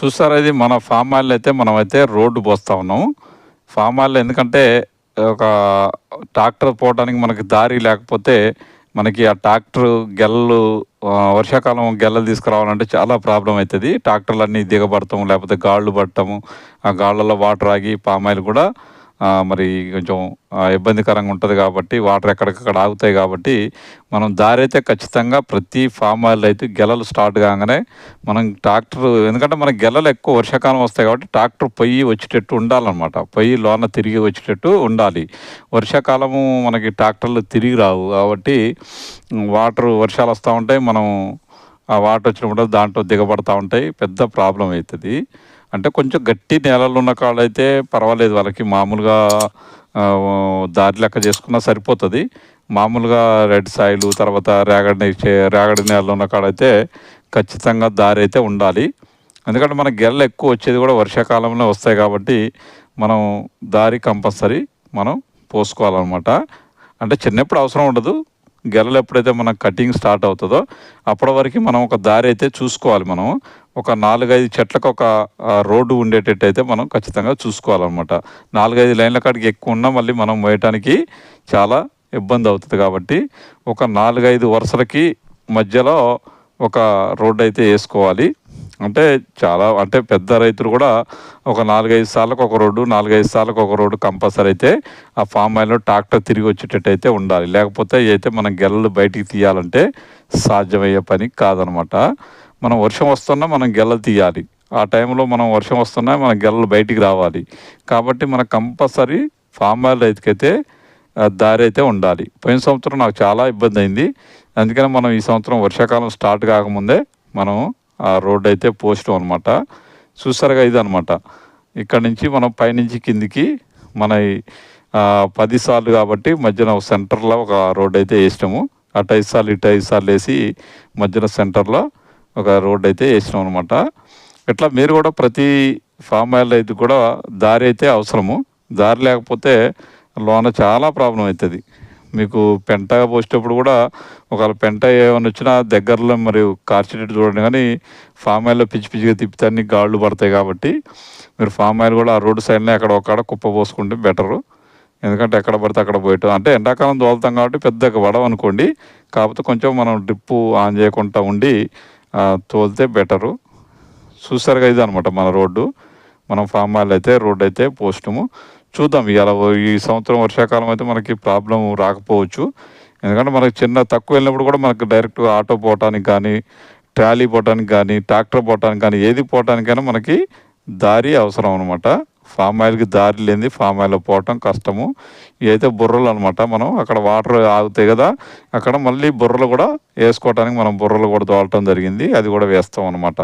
చూస్తారు ఇది? మన ఫామ్ ఆయిల్ అయితే మనమైతే రోడ్డు పోస్తా ఉన్నాము ఫామ్ ఆయిల్ ఎందుకంటే ఒక ట్రాక్టర్ పోవడానికి మనకి దారి లేకపోతే మనకి ఆ ట్రాక్టర్ గెల్లలు వర్షాకాలం గెల్లలు తీసుకురావాలంటే చాలా ప్రాబ్లం అవుతుంది. ట్రాక్టర్లు అన్నీ దిగబడతాము లేకపోతే గాళ్ళు పడటము ఆ గాళ్ళలో వాటర్ ఆగి పామ్ ఆయిల్ కూడా మరి కొంచెం ఇబ్బందికరంగా ఉంటుంది కాబట్టి వాటర్ ఎక్కడికక్కడ ఆగుతాయి కాబట్టి మనం దారి అయితే ఖచ్చితంగా ప్రతి ఫామ్ ఆయిల్ అయితే గెలలు స్టార్ట్ కాగానే మనం ట్రాక్టర్ ఎందుకంటే మనకి గెలలు ఎక్కువ వర్షాకాలం వస్తాయి కాబట్టి ట్రాక్టర్ పొయ్యి వచ్చేటట్టు ఉండాలన్నమాట. పొయ్యి లోన తిరిగి వచ్చేటట్టు ఉండాలి. వర్షాకాలము మనకి ట్రాక్టర్లు తిరిగి రావు కాబట్టి వాటర్ వర్షాలు వస్తూ ఉంటాయి. మనం ఆ వాటర్ వచ్చినప్పుడు దాంట్లో దిగబడతా ఉంటాయి. పెద్ద ప్రాబ్లం అవుతుంది. అంటే కొంచెం గట్టి నేలలు ఉన్న కాళ్ళైతే పర్వాలేదు వాళ్ళకి. మామూలుగా దారి లెక్క చేసుకున్నా సరిపోతుంది. మామూలుగా రెడ్ సాయిలు తర్వాత రేగడి రేగడి నేలలు ఉన్న కాడైతే ఖచ్చితంగా దారి అయితే ఉండాలి. ఎందుకంటే మన గెల్ల ఎక్కువ వచ్చేది కూడా వర్షాకాలంలో వస్తాయి కాబట్టి మనం దారి కంపల్సరీ మనం పోసుకోవాలన్నమాట. అంటే చిన్నప్పుడు అవసరం ఉండదు. గెలలు ఎప్పుడైతే మన కటింగ్ స్టార్ట్ అవుతుందో అప్పటి వరకు మనం ఒక దారి అయితే చూసుకోవాలి మనం. ఒక నాలుగైదు చెట్లకు ఒక రోడ్డు ఉండేటట్టు అయితే మనం ఖచ్చితంగా చూసుకోవాలన్నమాట. నాలుగైదు లైన్ల కాడికి ఎక్కువ ఉన్నా మళ్ళీ మనం వేయటానికి చాలా ఇబ్బంది అవుతుంది కాబట్టి ఒక నాలుగైదు వరుసలకి మధ్యలో ఒక రోడ్డు అయితే వేసుకోవాలి. అంటే చాలా అంటే పెద్ద రైతులు కూడా ఒక నాలుగైదు సార్లకు ఒక రోడ్డు నాలుగైదు సార్లకు ఒక రోడ్డు కంపల్సరీ అయితే ఆ ఫామ్ ఆయిల్లో ట్రాక్టర్ తిరిగి వచ్చేటట్టు అయితే ఉండాలి. లేకపోతే అయితే మనం గెలలు బయటికి తీయాలంటే సాధ్యమయ్యే పని కాదనమాట మనం వర్షం వస్తున్నా మనం గెలలు తీయాలి. ఆ టైంలో మనం వర్షం వస్తున్నా మన గెలలు బయటికి రావాలి. కాబట్టి మన కంపల్సరీ ఫామ్ ఆయిల్ రైతుకైతే దారి అయితే ఉండాలి. పోయిన సంవత్సరం నాకు చాలా ఇబ్బంది అయింది. అందుకని మనం ఈ సంవత్సరం వర్షాకాలం స్టార్ట్ కాకముందే మనం ఆ రోడ్డు అయితే పోసినాం అనమాట చూసారుగా ఇది అనమాట ఇక్కడ నుంచి మనం పైనుంచి కిందికి మన పది సార్లు కాబట్టి మధ్యన సెంటర్లో ఒక రోడ్ అయితే వేసినాము. అటు ఐదు సార్లు ఇటు ఐదు సార్లు వేసి మధ్యన సెంటర్లో ఒక రోడ్ అయితే వేసినాం అనమాట ఇట్లా మీరు కూడా ప్రతి ఫామ్ ఆయిల్ అయితే కూడా దారి అయితే అవసరము. దారి లేకపోతే లోన చాలా ప్రాబ్లం అవుతుంది. మీకు పెంట పోసేటప్పుడు కూడా ఒకవేళ పెంట ఏమైనా వచ్చినా దగ్గరలో మరియు కార్చేటట్టు చూడండి కానీ ఫామ్ ఆయిల్లో పిచ్చి పిచ్చిగా తిప్పితే అన్ని గాళ్ళు పడతాయి కాబట్టి మీరు ఫామ్ ఆయిల్ కూడా ఆ రోడ్డు సైడ్లో ఎక్కడ ఒక్కడ కుప్ప పోసుకుంటే బెటరు. ఎందుకంటే ఎక్కడ పడితే అక్కడ పోయటం అంటే ఎండాకాలం తోలుతాం కాబట్టి పెద్దగా వడవనుకోండి కాకపోతే కొంచెం మనం డ్రిప్పు ఆన్ చేయకుండా ఉండి తోలితే బెటరు. చూసారుగా ఇది అనమాట మన రోడ్డు. మనం ఫామ్ ఆయిల్ అయితే రోడ్డు అయితే పోస్టము. చూద్దాం ఇవాళ ఈ సంవత్సరం వర్షాకాలం అయితే మనకి ప్రాబ్లం రాకపోవచ్చు. ఎందుకంటే మనకి చిన్న తక్కువ వెళ్ళినప్పుడు కూడా మనకు డైరెక్ట్ ఆటో పోవటానికి కానీ ట్రాలీ పోవటానికి కానీ ట్రాక్టర్ పోవటానికి కానీ ఏది పోవటానికైనా మనకి దారి అవసరం అనమాట ఫామ్ ఆయిల్కి దారి లేనిది ఫామ్ ఆయిల్లో పోవటం కష్టము. ఇవైతే బుర్రలు అనమాట మనం. అక్కడ వాటర్ ఆగుతాయి కదా అక్కడ మళ్ళీ బుర్రలు కూడా వేసుకోవటానికి మనం బుర్రలు కూడా తోలటం జరిగింది. అది కూడా వేస్తాం అనమాట